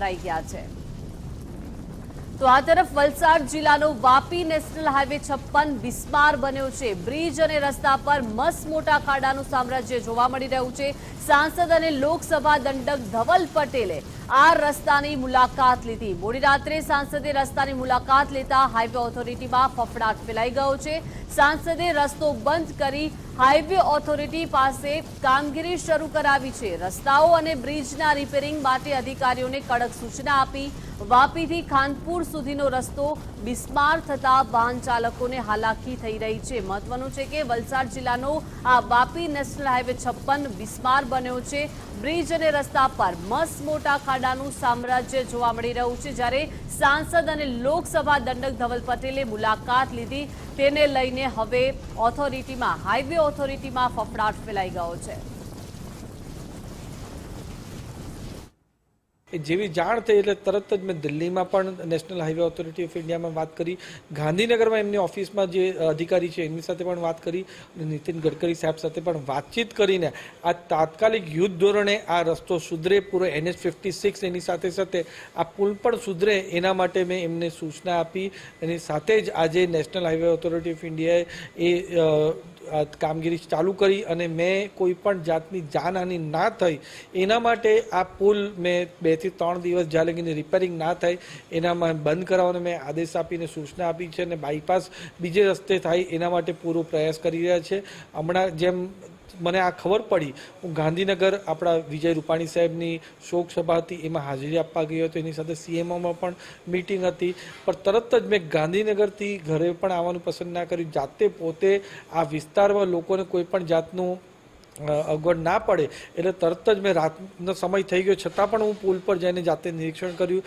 ભરાઈ ગયા છે. તો આ તરફ વલસાડ જિલ્લાનો વાપી નેશનલ હાઈવે છપ્પન બિસ્માર બન્યો છે. બ્રિજ અને રસ્તા પર મસ્ત મોટા ખાડાનું સામ્રાજ્ય જોવા મળી રહ્યું છે. સાંસદ અને લોકસભા દંડક ધવલ પટેલે આ રસ્તાની મુલાકાત લીધી. મોડી રાત્રે સાંસદે રસ્તાની મુલાકાત લેતા હાઈવે ઓથોરિટીમાં ફફડાટ ફેલાઈ ગયો છે. સાંસદે રસ્તો બંધ કરી હાઈવે ઓથોરિટી પાસે કામગીરી શરૂ કરાવી છે. રસ્તાઓ અને બ્રિજના રિપેરિંગ માટે અધિકારીઓને કડક સૂચના આપી. વાપીથી ખાનપુર સુધીનો રસ્તો બિસ્માર થતા વાહન ચાલકોને હાલાકી થઈ રહી છે. મહત્વનું છે કે વલસાડ જિલ્લાનો આ વાપી નેશનલ હાઈવે છપ્પન બિસ્માર બન્યો છે. બ્રિજ અને રસ્તા પર મસ્ત મોટા ખાડાનું સામ્રાજ્ય જોવા મળી રહ્યું છે. જ્યારે સાંસદ અને લોકસભા દંડક ધવલ પટેલે મુલાકાત લીધી, તેને લઈને હવે ઓથોરિટીમાં હાઈવે ઓથોરિટીમાં ફફડાટ ફેલાઈ ગયો છે. એ જેવી જાણ થઈ એટલે તરત જ મેં દિલ્હીમાં પણ નેશનલ હાઈવે ઓથોરિટી ઓફ ઇન્ડિયામાં વાત કરી. ગાંધીનગરમાં એમની ઓફિસમાં જે અધિકારી છે, એમની સાથે પણ વાત કરી અને નીતિન ગડકરી સાહેબ સાથે પણ વાતચીત કરીને આ તાત્કાલિક યુદ્ધ ધોરણે આ રસ્તો સુધરે. પૂરો એનએચ ફિફ્ટી સિક્સ એની સાથે સાથે આ પુલ પણ સુધરે એના માટે મેં એમને સૂચના આપી. એની સાથે જ આજે નેશનલ હાઈવે ઓથોરિટી ઓફ ઇન્ડિયાએ એ કામગીરી ચાલુ કરી અને મેં કોઈ પણ જાતની જાનહાનિ ના થઈ, એના માટે આ પુલ મેં બેથી ત્રણ દિવસ જ્યાં લગીને રિપેરિંગ ના થાય એનામાં બંધ કરાવવાનો મેં આદેશ આપીને સૂચના આપી છે અને બાયપાસ બીજે રસ્તે થાય એના માટે પૂરો પ્રયાસ કરી રહ્યા છે. હમણાં જેમ મને આ ખબર પડી. હું ગાંધીનગર આપણા વિજય રૂપાણી સાહેબની શોક સભા હતી, એમાં હાજરી આપવા ગયો હતો, એની સાથે સીએમઓમાં પણ મીટિંગ હતી. પણ તરત જ મેં ગાંધીનગરથી ઘરે પણ આવવાનું પસંદ ના કર્યું. જાતે પોતે આ વિસ્તારમાં લોકોને કોઈ પણ જાતનું અગવડ ના પડે. એટલે તરત જ મેં રાતનો સમય થઈ ગયો. છતાં પણ હું પુલ પર જઈને જાતે નિરીક્ષણ કર્યું.